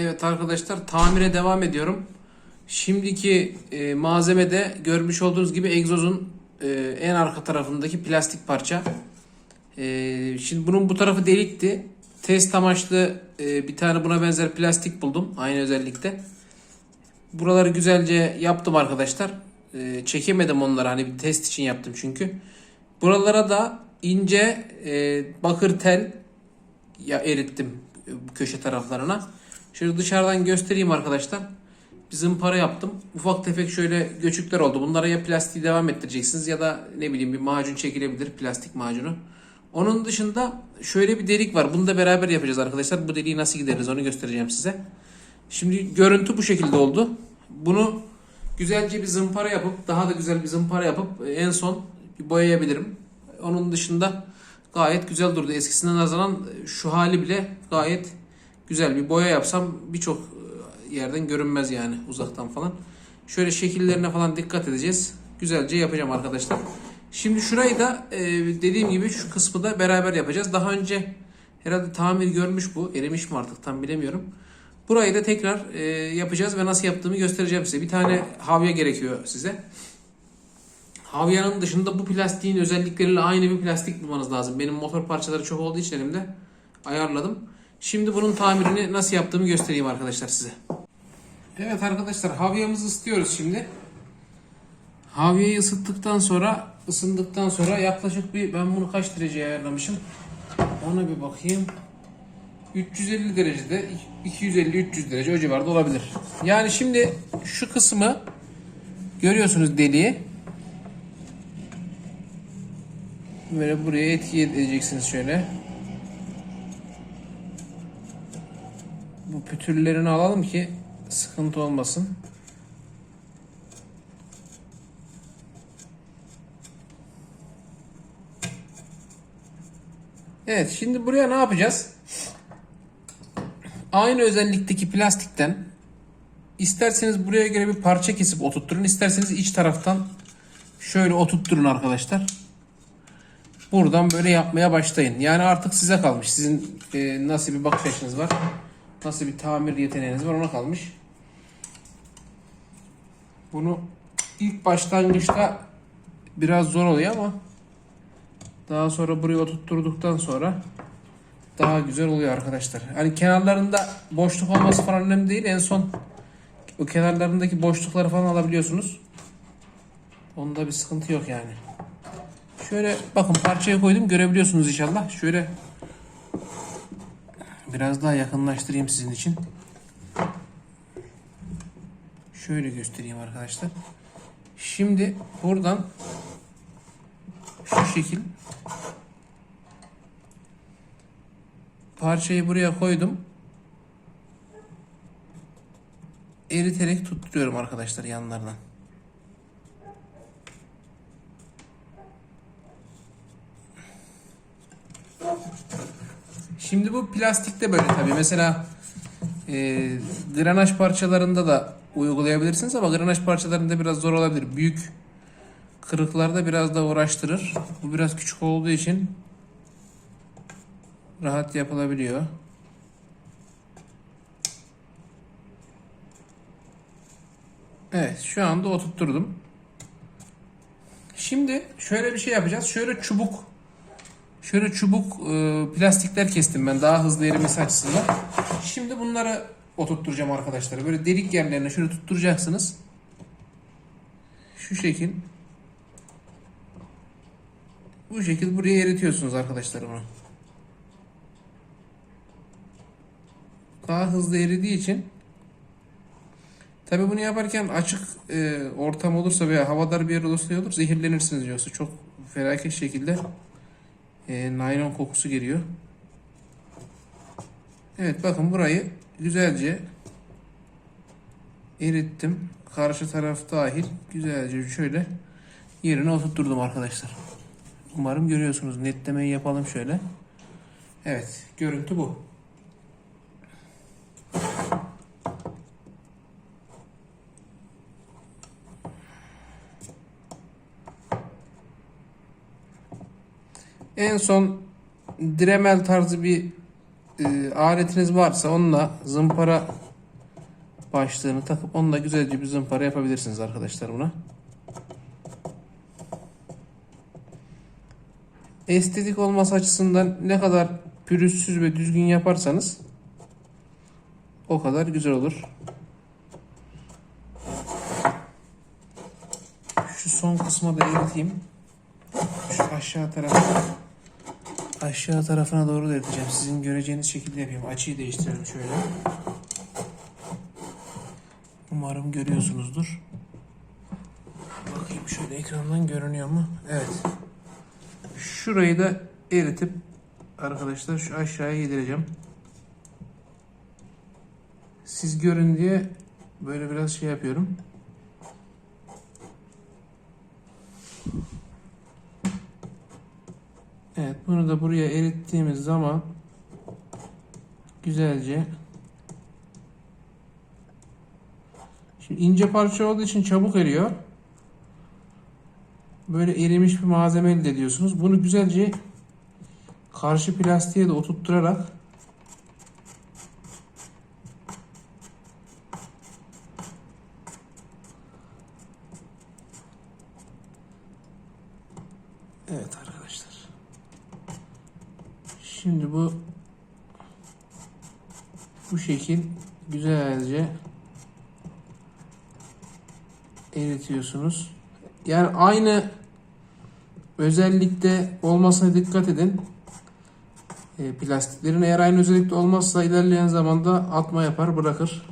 Evet arkadaşlar tamire devam ediyorum. Şimdiki e, malzemede görmüş olduğunuz gibi egzozun e, en arka tarafındaki plastik parça. E, şimdi bunun bu tarafı delikti. Test amaçlı e, bir tane buna benzer plastik buldum. Aynı özellikte. Buraları güzelce yaptım arkadaşlar. E, çekemedim onları hani bir test için yaptım çünkü. Buralara da ince e, bakır tel ya erittim köşe taraflarına. Şöyle dışarıdan göstereyim arkadaşlar. Bir zımpara yaptım. Ufak tefek şöyle göçükler oldu. Bunlara ya plastiği devam ettireceksiniz ya da ne bileyim bir macun çekilebilir. Plastik macunu. Onun dışında şöyle bir delik var. Bunu da beraber yapacağız arkadaşlar. Bu deliği nasıl gideriz onu göstereceğim size. Şimdi görüntü bu şekilde oldu. Bunu güzelce bir zımpara yapıp daha da güzel bir zımpara yapıp en son boyayabilirim. Onun dışında gayet güzel durdu. Eskisinden nazaran şu hali bile gayet güzel. Bir boya yapsam birçok e, yerden görünmez yani uzaktan falan. Şöyle şekillerine falan dikkat edeceğiz. Güzelce yapacağım arkadaşlar. Şimdi şurayı da e, dediğim gibi şu kısmı da beraber yapacağız. Daha önce herhalde tamir görmüş bu. Erimiş mi artık tam bilemiyorum. Burayı da tekrar e, yapacağız ve nasıl yaptığımı göstereceğim size. Bir tane havya gerekiyor size. Havyanın dışında bu plastiğin özellikleriyle aynı bir plastik bulmanız lazım. Benim motor parçaları çok olduğu için elimde ayarladım. Şimdi bunun tamirini nasıl yaptığımı göstereyim arkadaşlar size. Evet arkadaşlar havyamızı ısıtıyoruz şimdi. Havyayı ısıttıktan sonra ısındıktan sonra yaklaşık bir ben bunu kaç dereceye ayarlamışım? Ona bir bakayım. 350 derecede 250-300 derece o civarda olabilir. Yani şimdi şu kısmı görüyorsunuz deliği. Böyle buraya etki edeceksiniz şöyle. Pütürlerini alalım ki sıkıntı olmasın. Evet şimdi buraya ne yapacağız? Aynı özellikteki plastikten isterseniz buraya göre bir parça kesip oturtturun. isterseniz iç taraftan şöyle oturtturun arkadaşlar. Buradan böyle yapmaya başlayın. Yani artık size kalmış. Sizin e, nasıl bir bakış açınız var. Nasıl bir tamir yeteneğiniz var ona kalmış. Bunu ilk başlangıçta biraz zor oluyor ama daha sonra buraya oturtturduktan sonra daha güzel oluyor arkadaşlar. Hani kenarlarında boşluk olması falan önemli değil. En son o kenarlarındaki boşlukları falan alabiliyorsunuz. Onda bir sıkıntı yok yani. Şöyle bakın parçaya koydum görebiliyorsunuz inşallah. Şöyle biraz daha yakınlaştırayım sizin için. Şöyle göstereyim arkadaşlar. Şimdi buradan şu şekil parçayı buraya koydum. Eriterek tutturuyorum arkadaşlar yanlardan. Şimdi bu plastikte böyle tabii. Mesela e, granaj parçalarında da uygulayabilirsiniz ama granaj parçalarında biraz zor olabilir. Büyük kırıklarda biraz da uğraştırır. Bu biraz küçük olduğu için rahat yapılabiliyor. Evet şu anda oturtturdum. Şimdi şöyle bir şey yapacağız. Şöyle çubuk şöyle çubuk e, plastikler kestim ben daha hızlı erimesi açısından. Şimdi bunları oturtturacağım arkadaşlar. Böyle delik yerlerine şöyle tutturacaksınız. Şu şekil. Bu şekil buraya eritiyorsunuz arkadaşlar bunu. Daha hızlı eridiği için Tabi bunu yaparken açık e, ortam olursa veya havadar bir yer olursa olur zehirlenirsiniz yoksa çok felaket şekilde e, naylon kokusu geliyor. Evet bakın burayı güzelce erittim. Karşı taraf dahil güzelce şöyle yerine oturtturdum arkadaşlar. Umarım görüyorsunuz. Netlemeyi yapalım şöyle. Evet görüntü bu. En son Dremel tarzı bir e, aletiniz varsa onunla zımpara başlığını takıp onunla güzelce bir zımpara yapabilirsiniz arkadaşlar buna. Estetik olması açısından ne kadar pürüzsüz ve düzgün yaparsanız o kadar güzel olur. Şu son kısma da eriteyim. Şu aşağı tarafa aşağı tarafına doğru da eriteceğim. Sizin göreceğiniz şekilde yapayım. Açıyı değiştirelim şöyle. Umarım görüyorsunuzdur. Bakayım şöyle ekrandan görünüyor mu? Evet. Şurayı da eritip arkadaşlar şu aşağıya yedireceğim. Siz görün diye böyle biraz şey yapıyorum. Evet bunu da buraya erittiğimiz zaman güzelce Şimdi ince parça olduğu için çabuk eriyor. Böyle erimiş bir malzeme elde ediyorsunuz. Bunu güzelce karşı plastiğe de oturtturarak Evet arkadaşlar. Şimdi bu bu şekil güzelce eritiyorsunuz. Yani aynı özellikte olmasına dikkat edin. E, plastiklerin eğer aynı özellikte olmazsa ilerleyen zamanda atma yapar bırakır.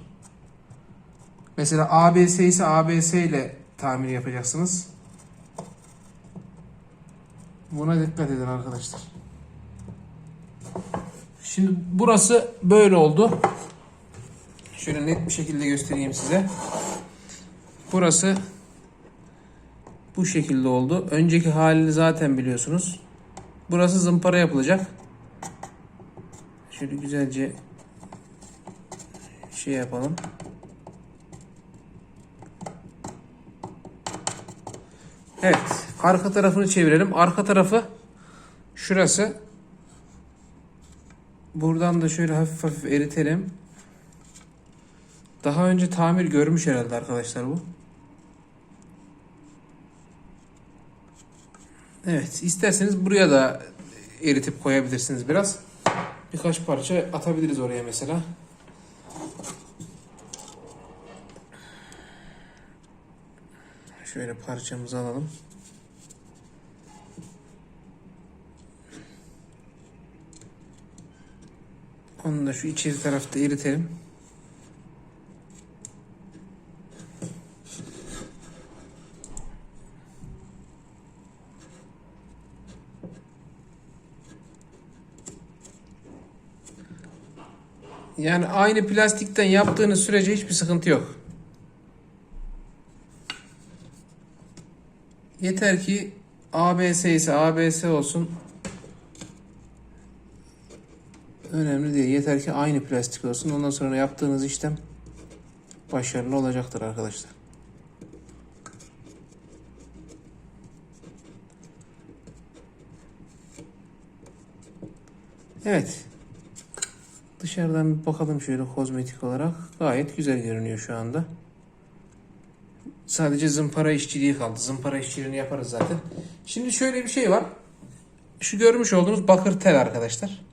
Mesela ABS ise ABS ile tamir yapacaksınız. Buna dikkat edin arkadaşlar. Şimdi burası böyle oldu. Şöyle net bir şekilde göstereyim size. Burası bu şekilde oldu. Önceki halini zaten biliyorsunuz. Burası zımpara yapılacak. Şöyle güzelce şey yapalım. Evet. Arka tarafını çevirelim. Arka tarafı şurası. Buradan da şöyle hafif hafif eritelim. Daha önce tamir görmüş herhalde arkadaşlar bu. Evet, isterseniz buraya da eritip koyabilirsiniz biraz. Birkaç parça atabiliriz oraya mesela. Şöyle parçamızı alalım. Onu da şu içeri tarafta eritelim. Yani aynı plastikten yaptığınız sürece hiçbir sıkıntı yok. Yeter ki ABS ise ABS olsun. Önemli değil. Yeter ki aynı plastik olsun. Ondan sonra yaptığınız işlem başarılı olacaktır arkadaşlar. Evet. Dışarıdan bir bakalım şöyle kozmetik olarak. Gayet güzel görünüyor şu anda. Sadece zımpara işçiliği kaldı. Zımpara işçiliğini yaparız zaten. Şimdi şöyle bir şey var. Şu görmüş olduğunuz bakır tel arkadaşlar.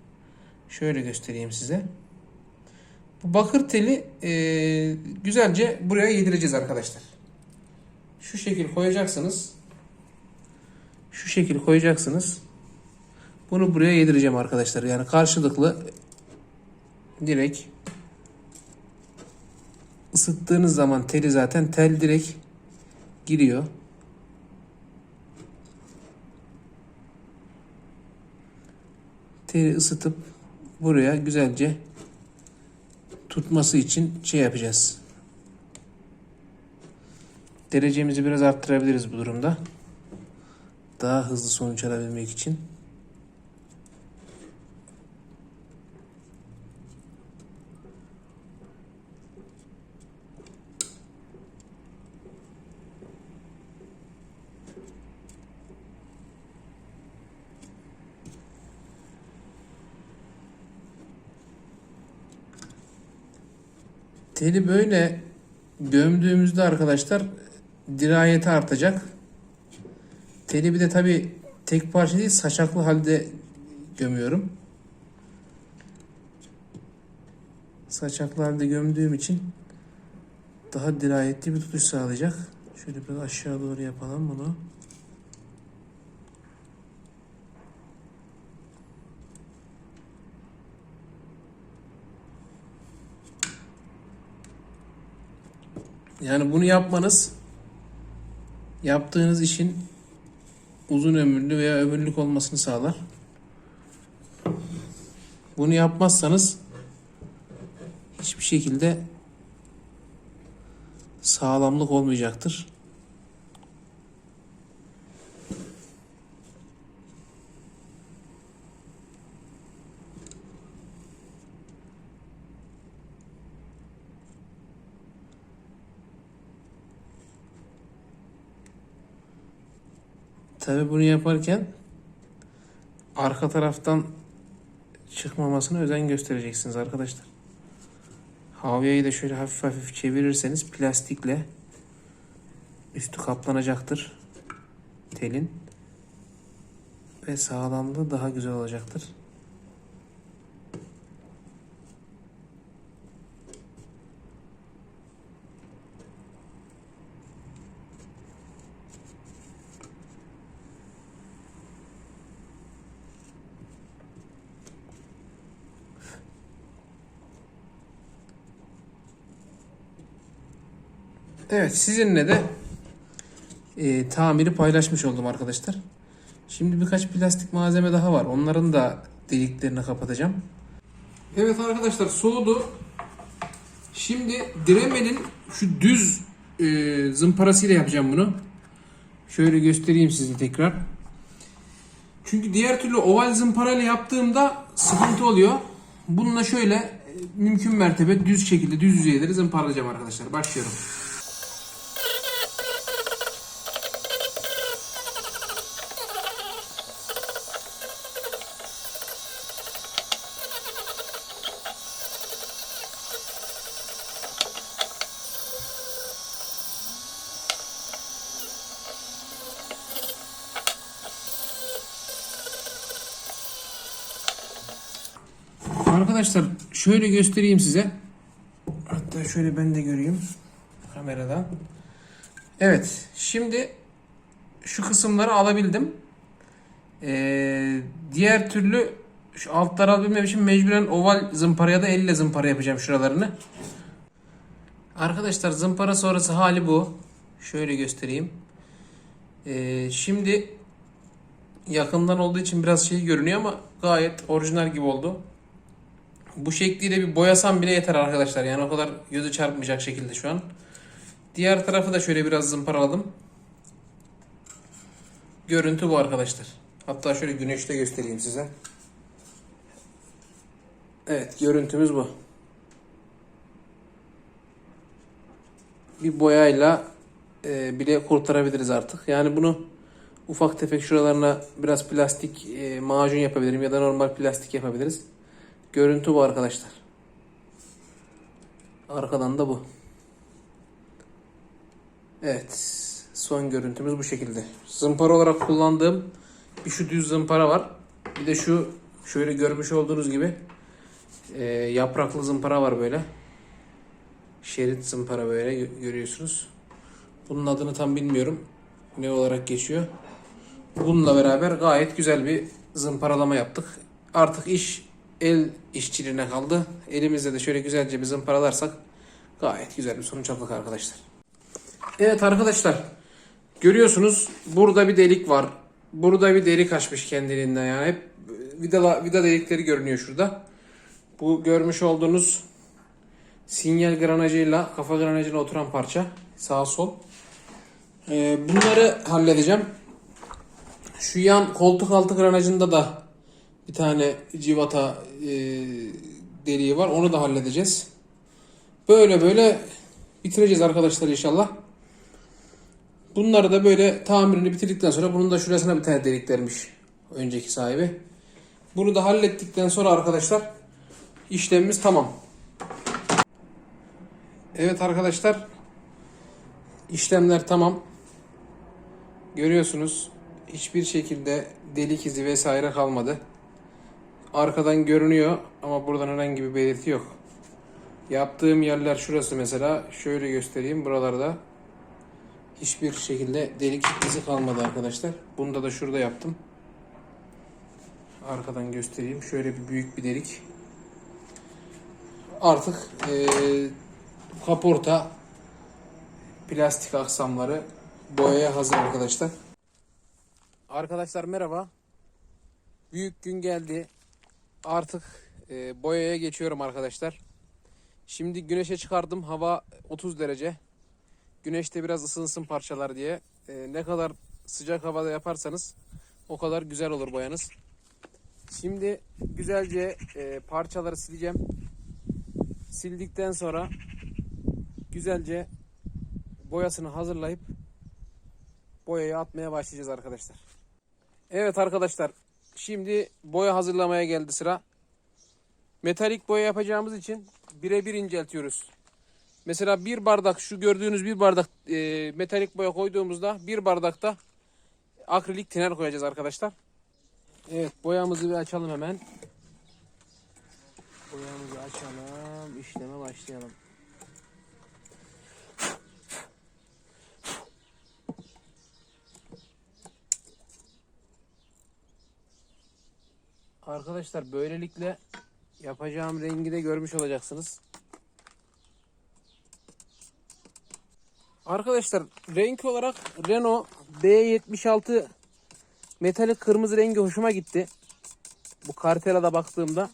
Şöyle göstereyim size. Bu bakır teli e, güzelce buraya yedireceğiz arkadaşlar. Şu şekil koyacaksınız. Şu şekil koyacaksınız. Bunu buraya yedireceğim arkadaşlar. Yani karşılıklı direkt ısıttığınız zaman teli zaten tel direkt giriyor. Teli ısıtıp buraya güzelce tutması için şey yapacağız. Derecemizi biraz arttırabiliriz bu durumda. Daha hızlı sonuç alabilmek için. Teli böyle gömdüğümüzde arkadaşlar dirayeti artacak. Teli bir de tabi tek parça değil saçaklı halde gömüyorum. Saçaklı halde gömdüğüm için daha dirayetli bir tutuş sağlayacak. Şöyle biraz aşağı doğru yapalım bunu. Yani bunu yapmanız yaptığınız işin uzun ömürlü veya ömürlük olmasını sağlar. Bunu yapmazsanız hiçbir şekilde sağlamlık olmayacaktır. Tabi bunu yaparken arka taraftan çıkmamasına özen göstereceksiniz arkadaşlar. Havyayı da şöyle hafif hafif çevirirseniz plastikle üstü kaplanacaktır telin ve sağlamlığı daha güzel olacaktır. Evet sizinle de e, tamiri paylaşmış oldum arkadaşlar. Şimdi birkaç plastik malzeme daha var. Onların da deliklerini kapatacağım. Evet arkadaşlar soğudu. Şimdi Dremel'in şu düz e, zımparasıyla yapacağım bunu. Şöyle göstereyim size tekrar. Çünkü diğer türlü oval zımparayla yaptığımda sıkıntı oluyor. Bununla şöyle e, mümkün mertebe düz şekilde düz yüzeyleri zımparalayacağım arkadaşlar. Başlıyorum. Arkadaşlar şöyle göstereyim size. Hatta şöyle ben de göreyim kameradan. Evet şimdi şu kısımları alabildim. Ee, diğer türlü şu altları alabilmem için mecburen oval zımpara ya da elle zımpara yapacağım şuralarını. Arkadaşlar zımpara sonrası hali bu. Şöyle göstereyim. Ee, şimdi yakından olduğu için biraz şey görünüyor ama gayet orijinal gibi oldu. Bu şekliyle bir boyasam bile yeter arkadaşlar. Yani o kadar gözü çarpmayacak şekilde şu an. Diğer tarafı da şöyle biraz zımparaladım. Görüntü bu arkadaşlar. Hatta şöyle güneşte göstereyim size. Evet görüntümüz bu. Bir boyayla e, bile kurtarabiliriz artık. Yani bunu ufak tefek şuralarına biraz plastik e, macun yapabilirim ya da normal plastik yapabiliriz. Görüntü bu arkadaşlar. Arkadan da bu. Evet. Son görüntümüz bu şekilde. Zımpara olarak kullandığım bir şu düz zımpara var. Bir de şu şöyle görmüş olduğunuz gibi e, yapraklı zımpara var böyle. Şerit zımpara böyle gö- görüyorsunuz. Bunun adını tam bilmiyorum. Ne olarak geçiyor. Bununla beraber gayet güzel bir zımparalama yaptık. Artık iş el işçiliğine kaldı. Elimizde de şöyle güzelce bir zımparalarsak gayet güzel bir sonuç aldık arkadaşlar. Evet arkadaşlar. Görüyorsunuz burada bir delik var. Burada bir delik açmış kendiliğinden yani. Hep vida, vida delikleri görünüyor şurada. Bu görmüş olduğunuz sinyal granajıyla kafa granajına oturan parça. Sağ sol. Ee, bunları halledeceğim. Şu yan koltuk altı granajında da bir tane civata e, deliği var. Onu da halledeceğiz. Böyle böyle bitireceğiz arkadaşlar inşallah. Bunları da böyle tamirini bitirdikten sonra bunun da şurasına bir tane delik vermiş önceki sahibi. Bunu da hallettikten sonra arkadaşlar işlemimiz tamam. Evet arkadaşlar. işlemler tamam. Görüyorsunuz. Hiçbir şekilde delik izi vesaire kalmadı. Arkadan görünüyor ama buradan herhangi bir belirti yok. Yaptığım yerler şurası mesela. Şöyle göstereyim. Buralarda hiçbir şekilde delik izi kalmadı arkadaşlar. Bunda da şurada yaptım. Arkadan göstereyim. Şöyle bir büyük bir delik. Artık eee kaporta plastik aksamları boyaya hazır arkadaşlar. Arkadaşlar merhaba. Büyük gün geldi. Artık e, boyaya geçiyorum arkadaşlar. Şimdi güneşe çıkardım. Hava 30 derece. Güneşte biraz ısınsın parçalar diye. E, ne kadar sıcak havada yaparsanız o kadar güzel olur boyanız. Şimdi güzelce e, parçaları sileceğim. Sildikten sonra güzelce boyasını hazırlayıp boyayı atmaya başlayacağız arkadaşlar. Evet arkadaşlar şimdi boya hazırlamaya geldi sıra. Metalik boya yapacağımız için birebir inceltiyoruz. Mesela bir bardak şu gördüğünüz bir bardak e, metalik boya koyduğumuzda bir bardakta akrilik tiner koyacağız arkadaşlar. Evet boyamızı bir açalım hemen. Boyamızı açalım. işleme başlayalım. Arkadaşlar böylelikle yapacağım rengi de görmüş olacaksınız. Arkadaşlar renk olarak Renault B76 metalik kırmızı rengi hoşuma gitti. Bu Cartera'da baktığımda.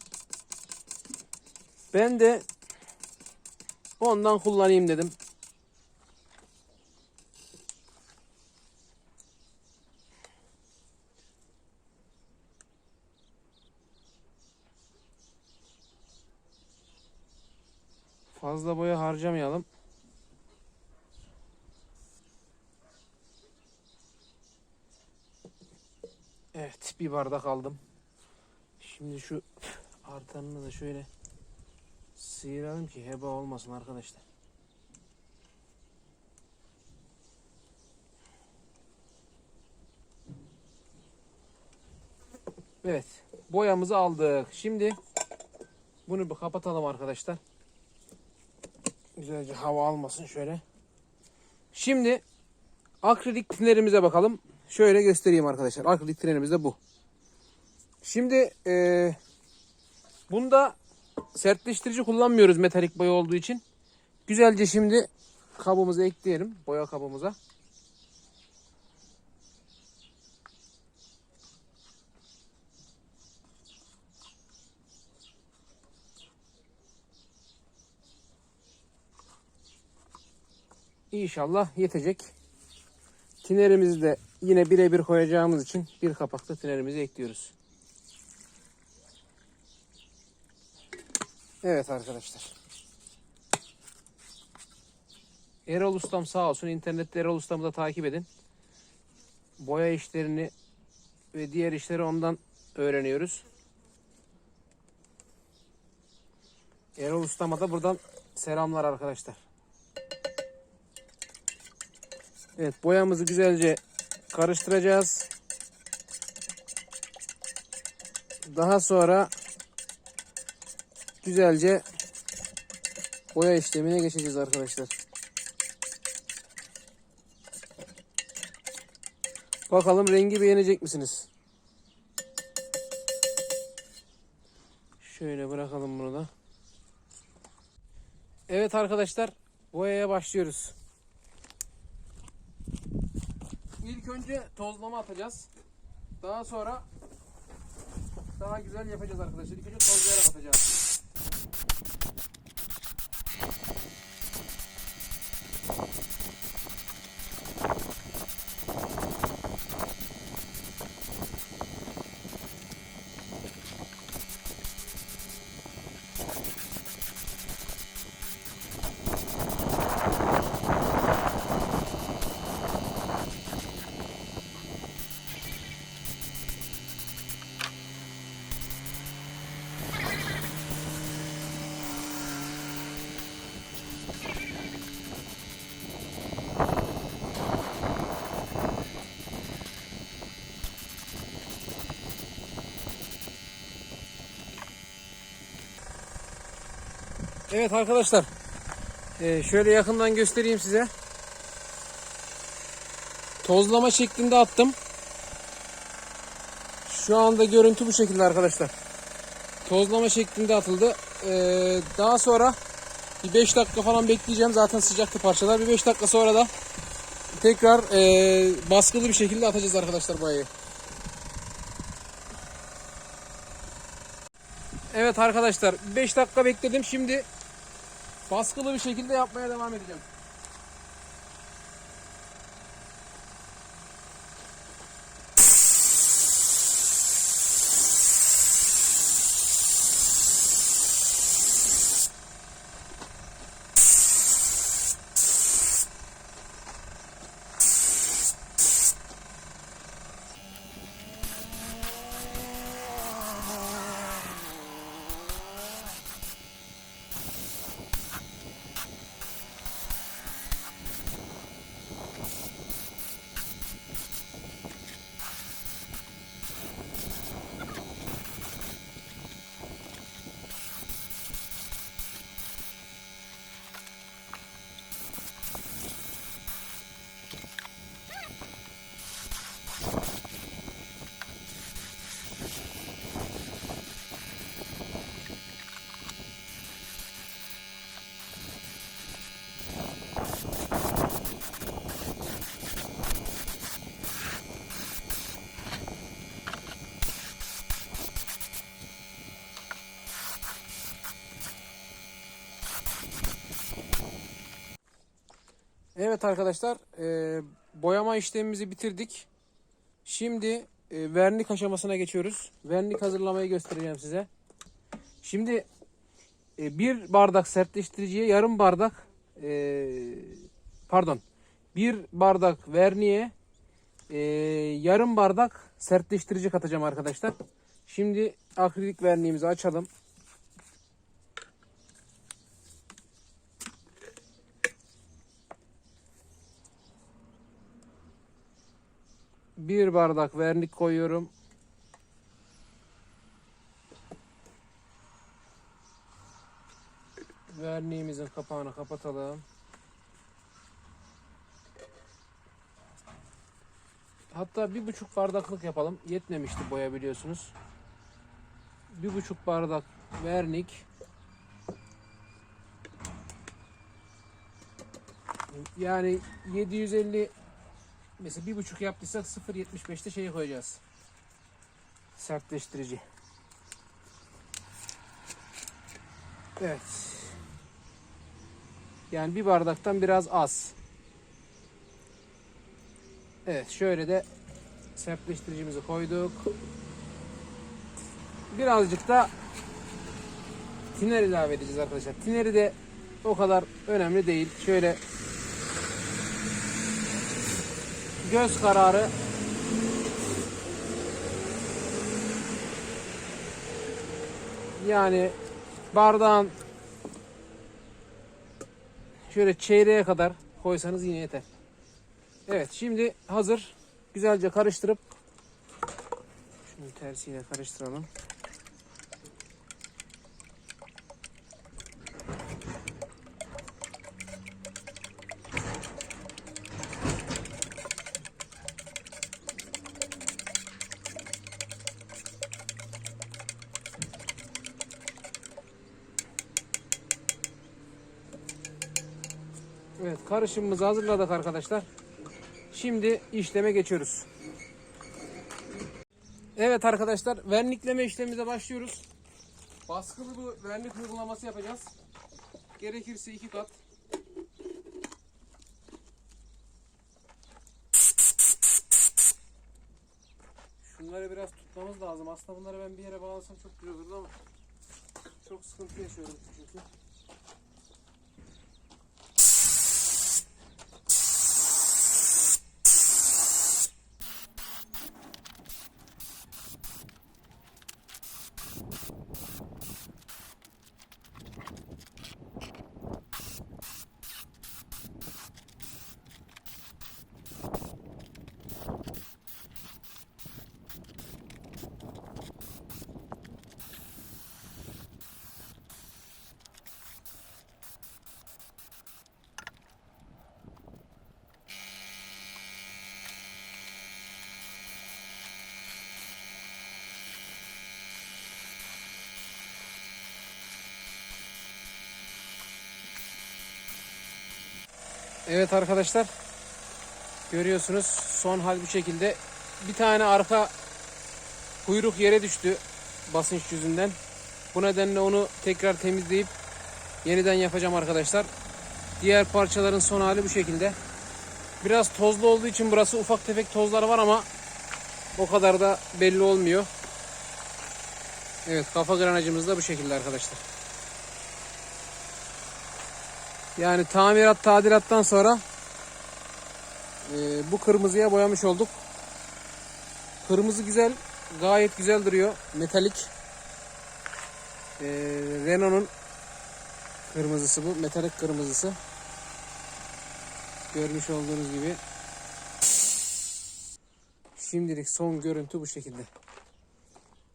Ben de ondan kullanayım dedim. Fazla boya harcamayalım. Evet bir bardak aldım. Şimdi şu artanını da şöyle sıyıralım ki heba olmasın arkadaşlar. Evet boyamızı aldık. Şimdi bunu bir kapatalım arkadaşlar. Güzelce hava almasın şöyle. Şimdi akrilik tinerimize bakalım. Şöyle göstereyim arkadaşlar. Akrilik tinerimiz de bu. Şimdi eee bunda sertleştirici kullanmıyoruz metalik boya olduğu için. Güzelce şimdi kabımızı ekleyelim. Boya kabımıza. İnşallah yetecek. Tinerimizi de yine birebir koyacağımız için bir kapakta tinerimizi ekliyoruz. Evet arkadaşlar. Erol Ustam sağ olsun. İnternette Erol Ustam'ı da takip edin. Boya işlerini ve diğer işleri ondan öğreniyoruz. Erol Ustam'a da buradan selamlar arkadaşlar. Evet boyamızı güzelce karıştıracağız. Daha sonra güzelce boya işlemine geçeceğiz arkadaşlar. Bakalım rengi beğenecek misiniz? Şöyle bırakalım bunu da. Evet arkadaşlar boyaya başlıyoruz. İlk önce tozlama atacağız. Daha sonra daha güzel yapacağız arkadaşlar. İlk önce tozlayarak atacağız. Evet arkadaşlar. Ee, şöyle yakından göstereyim size. Tozlama şeklinde attım. Şu anda görüntü bu şekilde arkadaşlar. Tozlama şeklinde atıldı. Ee, daha sonra bir 5 dakika falan bekleyeceğim. Zaten sıcaktı parçalar. Bir 5 dakika sonra da tekrar ee, baskılı bir şekilde atacağız arkadaşlar boyayı. Evet arkadaşlar 5 dakika bekledim. Şimdi baskılı bir şekilde yapmaya devam edeceğim. Evet arkadaşlar e, boyama işlemimizi bitirdik. Şimdi e, vernik aşamasına geçiyoruz. Vernik hazırlamayı göstereceğim size. Şimdi e, bir bardak sertleştiriciye yarım bardak e, pardon bir bardak verniğe e, yarım bardak sertleştirici katacağım arkadaşlar. Şimdi akrilik verniğimizi açalım. Bir bardak vernik koyuyorum. Verniğimizin kapağını kapatalım. Hatta bir buçuk bardaklık yapalım. Yetmemişti boya biliyorsunuz. Bir buçuk bardak vernik. Yani 750 Mesela bir buçuk yaptıysak 0.75'te şeyi koyacağız. Sertleştirici. Evet. Yani bir bardaktan biraz az. Evet şöyle de sertleştiricimizi koyduk. Birazcık da tiner ilave edeceğiz arkadaşlar. Tineri de o kadar önemli değil. Şöyle göz kararı yani bardağın şöyle çeyreğe kadar koysanız yine yeter. Evet şimdi hazır. Güzelce karıştırıp şunu tersiyle karıştıralım. Evet karışımımızı hazırladık arkadaşlar. Şimdi işleme geçiyoruz. Evet arkadaşlar vernikleme işlemimize başlıyoruz. Baskılı bir vernik uygulaması yapacağız. Gerekirse iki kat. Şunları biraz tutmamız lazım. Aslında bunları ben bir yere bağlasam çok güzel olurdu ama çok sıkıntı yaşıyorum çünkü. Evet arkadaşlar. Görüyorsunuz son hal bu şekilde. Bir tane arka kuyruk yere düştü basınç yüzünden. Bu nedenle onu tekrar temizleyip yeniden yapacağım arkadaşlar. Diğer parçaların son hali bu şekilde. Biraz tozlu olduğu için burası ufak tefek tozlar var ama o kadar da belli olmuyor. Evet kafa granajımız da bu şekilde arkadaşlar. Yani tamirat tadilattan sonra e, bu kırmızıya boyamış olduk. Kırmızı güzel, gayet güzel duruyor. Metalik. E, Renault'un kırmızısı bu, metalik kırmızısı. Görmüş olduğunuz gibi. Şimdilik son görüntü bu şekilde.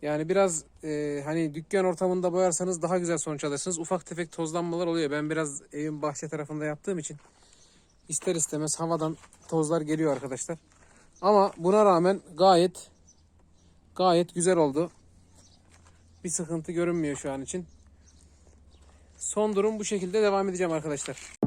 Yani biraz e, hani dükkan ortamında boyarsanız daha güzel sonuç alırsınız. Ufak tefek tozlanmalar oluyor. Ben biraz evin bahçe tarafında yaptığım için ister istemez havadan tozlar geliyor arkadaşlar. Ama buna rağmen gayet gayet güzel oldu. Bir sıkıntı görünmüyor şu an için. Son durum bu şekilde devam edeceğim arkadaşlar.